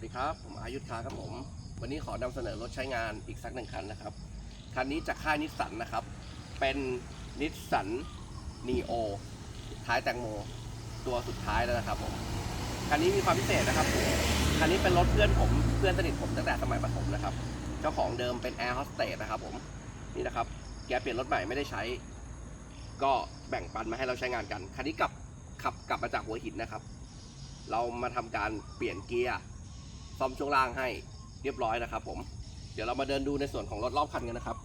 วัสดีครับ ผมอายุทธคาครับผม วันนี้ขอนำเสนอรถใช้งานอีกสักหนึ่งคันนะครับ คันนี้จากค่ายนิสสันนะครับ เป็นนิสสันนีโอท้ายแตงโม ตัวสุดท้ายแล้วนะครับผม คันนี้มีความพิเศษนะครับผมคันนี้เป็นรถเพื่อนผมเพื่อนสนิทผมตั้งแต่สมัยประถมนะครับ เจ้าของเดิมเป็นแอร์โฮสเตสนะครับผม นี่นะครับ แกเปลี่ยนรถใหม่ไม่ได้ใช้ ก็แบ่งปันมาให้เราใช้งานกัน คันนี้กลับขับกลับมาจากหัวหินนะครับ เรามาทำการเปลี่ยนเกียร์ ซ่อมช่วงล่างให้เรียบร้อยนะครับผม เดี๋ยวเรามาเดินดูในส่วนของรถรอบคันกันนะครับ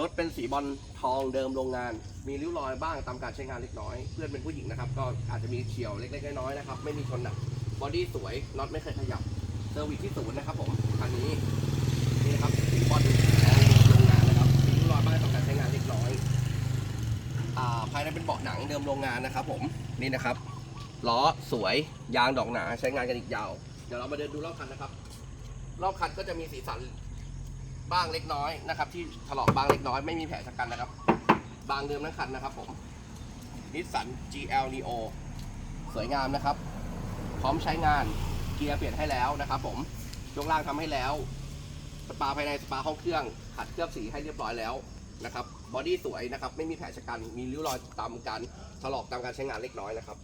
รถเป็นสีบอลทองเดิมโรงงาน มีริ้วรอยบ้างตามการใช้งานเล็กน้อย เพื่อนเป็นผู้หญิงนะครับ ก็อาจจะมีเฉียวเล็กๆน้อยๆนะครับ ไม่มีชนหนัก บอดี้สวยน็อตไม่เคยขยับ เซอร์วิสที่ศูนย์นะครับผม คันนี้นี่นะครับสีบอลทองโรงงานนะครับ มีริ้วรอยบ้างตามการใช้งานเล็กน้อย อ่า ภายในเป็นเบาะหนังเดิมโรงงานนะครับ ผม นี่นะครับ ล้อสวย ยางดอกหนาใช้งานกันอีกยาว ดี๋ยวเรามาเดินดูรอบคันนะครับ รอบคันก็จะมีสีสันบ้างเล็กน้อยนะครับ ที่ถลอกบ้างเล็กน้อยไม่มีแผลชะกันนะครับ บางเดิมทั้งคันนะครับผมนิสสัน GL Neo สวยงามนะครับ พร้อมใช้งานเกียร์เปลี่ยนให้แล้วนะครับ ผมช่วงล่างทำให้แล้ว สปาภายในสปาห้องเครื่องขัดเคลือบสีให้เรียบร้อยแล้วนะครับบอดี้สวยนะครับ ไม่มีแผลชะกันมีริ้วรอยตามการถลอกตามการใช้งานเล็กน้อยนะครับ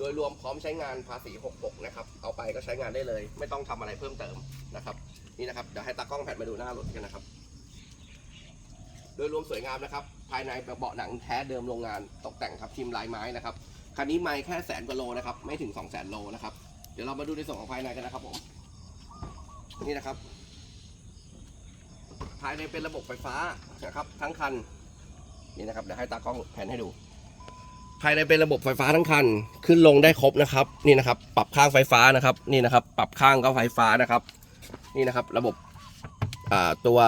โดยรวมพร้อมใช้งานภาษี66นะครับ เอาไปก็ใช้งานได้เลย ไม่ต้องทำอะไรเพิ่มเติมนะครับ นี่นะครับ เดี๋ยวให้ตากล้องแผ่นมาดูหน้ารถกันนะครับ โดยรวมสวยงามนะครับ ภายในเบาะหนังแท้เดิมโรงงานตกแต่งทับทิมลายไม้นะครับ คันนี้ไม่แค่แสนกว่าโลนะครับ ไม่ถึง2 0 0 0 0 0โลนะครับ เดี๋ยวเรามาดูในส่วนของภายในกันนะครับผม นี่นะครับ ภายในเป็นระบบไฟฟ้านะครับ ทั้งคัน นี่นะครับ เดี๋ยวให้ตากล้องแผ่นให้ดู ภายในเป็นระบบไฟฟ้าทั้งคัน ขึ้นลงได้ครบนะครับ นี่นะครับ ปรับข้างไฟฟ้านะครับ นี่นะครับ ปรับข้างก็ไฟฟ้านะครับ นี่นะครับ ระบบตัว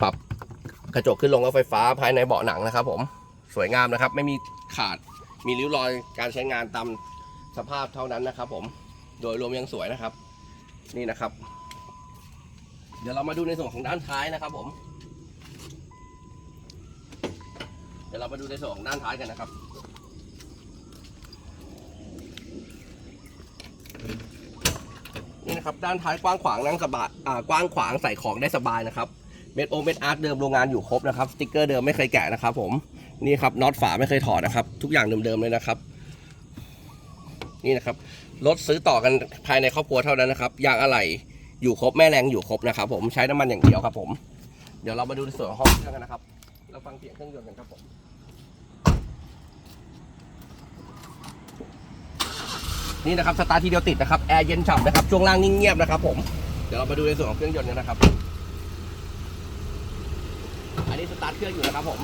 ปรับกระจกขึ้นลงก็ไฟฟ้าภายในเบาะหนังนะครับ ผม สวยงามนะครับ ไม่มีขาด มีริ้วรอยการใช้งานตามสภาพเท่านั้นนะครับ ผม โดยรวมยังสวยนะครับ นี่นะครับ เดี๋ยวเรามาดูในส่วนของด้านท้ายนะครับ ผม เดี๋ยวเรามาดูในส่วนของด้านท้ายกันนะครับ นี่นะครับด้านท้ายกว้างขวางนั่งสบายอ่ากว้างขวางใส่ของได้สบายนะครับเม็ดโอเม็ดอาร์ตเดิมโรงงานอยู่ครบนะครับสติกเกอร์เดิมไม่เคยแกะนะครับผมนี่ครับน็อตฝาไม่เคยถอดนะครับ ทุกอย่างเดิมๆเลยนะครับ นี่นะครับรถซื้อต่อกันภายในครอบครัวเท่านั้นนะครับยางอะไหล่อยู่ครบแม่แรงอยู่ครบนะครับ ผมใช้น้ำมันอย่างเดียวครับ ผม เดี๋ยวเรามาดูในส่วนของห้องเครื่องกันนะครับ เราฟังเสียงเครื่องยนต์กันครับผมนี่นะครับสตาร์ททีเดียวติดนะครับแอร์เย็นฉ่ำนะครับช่วงล่างนิ่งเงียบนะครับผมเดี๋ยวเรามาดูในส่วนของเครื่องยนต์กันนะครับ อันนี้สตาร์ทเครื่องอยู่นะครับผม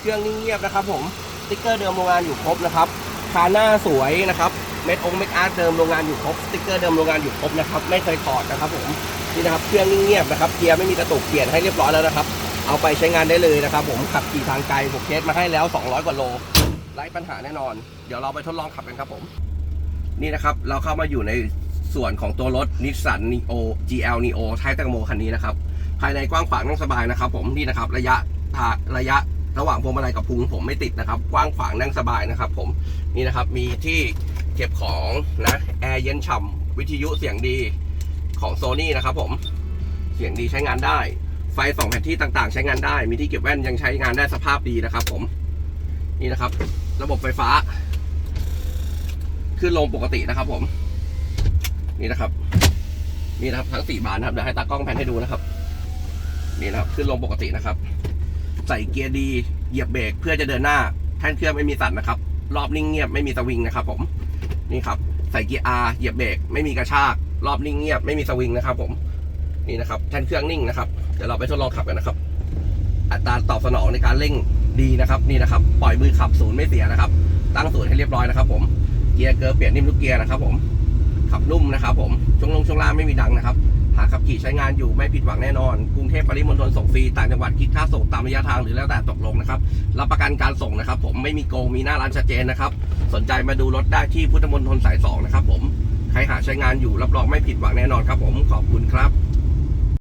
เครื่องนิ่งเงียบนะครับ ผมสติ๊กเกอร์เดิมโรงงานอยู่ครบนะครับคาหน้าสวยนะครับเม็ดองเม็ดอาร์ตเดิมโรงงานอยู่ครบสติ๊กเกอร์เดิมโรงงานอยู่ครบนะครับไม่เคยถอดนะครับผมนี่นะครับเครื่องนิ่งเงียบนะครับเกียร์ไม่มีกระตุกเปลี่ยนให้เรียบร้อยแล้วนะครับ เอาไปใช้งานได้เลยนะครับผมขับขี่ทางไกลผมเทสมาให้แล้ว 200 กว่าโลไร้ปัญหาแน่นอน เดี๋ยวเราไปทดลองขับกันครับผม นี่นะครับ เราเข้ามาอยู่ในส่วนของตัวรถนิสสัน Neo GL Neo ท้ายแตงโมคันนี้นะครับ ภายในกว้างขวางนั่งสบายนะครับ ผมนี่นะครับระยะทาระยะระหว่างพวงมาลัยกับพุงผมไม่ติดนะครับ กว้างขวางนั่งสบายนะครับ ผมนี่นะครับมีที่เก็บของนะแอร์เย็นฉ่ำวิทยุเสียงดีของโซนี่นะครับผมเสียงดีใช้งานได้ ไฟสองแผ่นที่ต่างๆ ใช้งานได้ มีที่เก็บแว่นยังใช้งานได้สภาพดีนะครับ ผม นี่นะครับ ระบบไฟฟ้า ขึ้นลงปกตินะครับ ผม นี่นะครับ นี่นะครับทั้งสี่บานนะครับเดี๋ยวให้ตากล้องแพนให้ดูนะครับ นี่นะครับ ขึ้นลงปกตินะครับ ใส่เกียร์ดี เหยียบเบรกเพื่อจะเดินหน้า แท่นเครื่องไม่มีสั่นนะครับ รอบนิ่งเงียบไม่มีสวิงนะครับ ผม นี่ครับ ใส่เกียร์ R เหยียบเบรกไม่มีกระชาก รอบนิ่งเงียบไม่มีสวิงนะครับ ผม นี่นะครับ แท่นเครื่องนิ่งนะครับ ดี๋ยวเราไปทดลองขับกันนะครับ อัตราตอบสนองในการเร่งดีนะครับนี่นะครับ ปล่อยมือขับศูนย์ไม่เสียนะครับ ตั้งศูนย์ให้เรียบร้อยนะครับ ผมเกียร์เกอร์เปลี่ยนนิ่มทุกเกียร์นะครับ ผมขับนุ่มนะครับ ผมช่วงลงช่วงล่างไม่มีดังนะครับหากขับขี่ใช้งานอยู่ไม่ผิดหวังแน่นอน กรุงเทพปริมณฑลส่งฟรีต่างจังหวัดคิดค่าส่งตามระยะทางหรือแล้วแต่ตกลงนะครับ รับประกันการส่งนะครับ ผมไม่มีโกงมีหน้าร้านชัดเจนนะครับ สนใจมาดูรถได้ที่พุทธมณฑลสายสองนะครับ ผมใครหาใช้งานอยู่รับรองไม่ผิดหวังแน่นอนครับ ผมขอบคุณครับ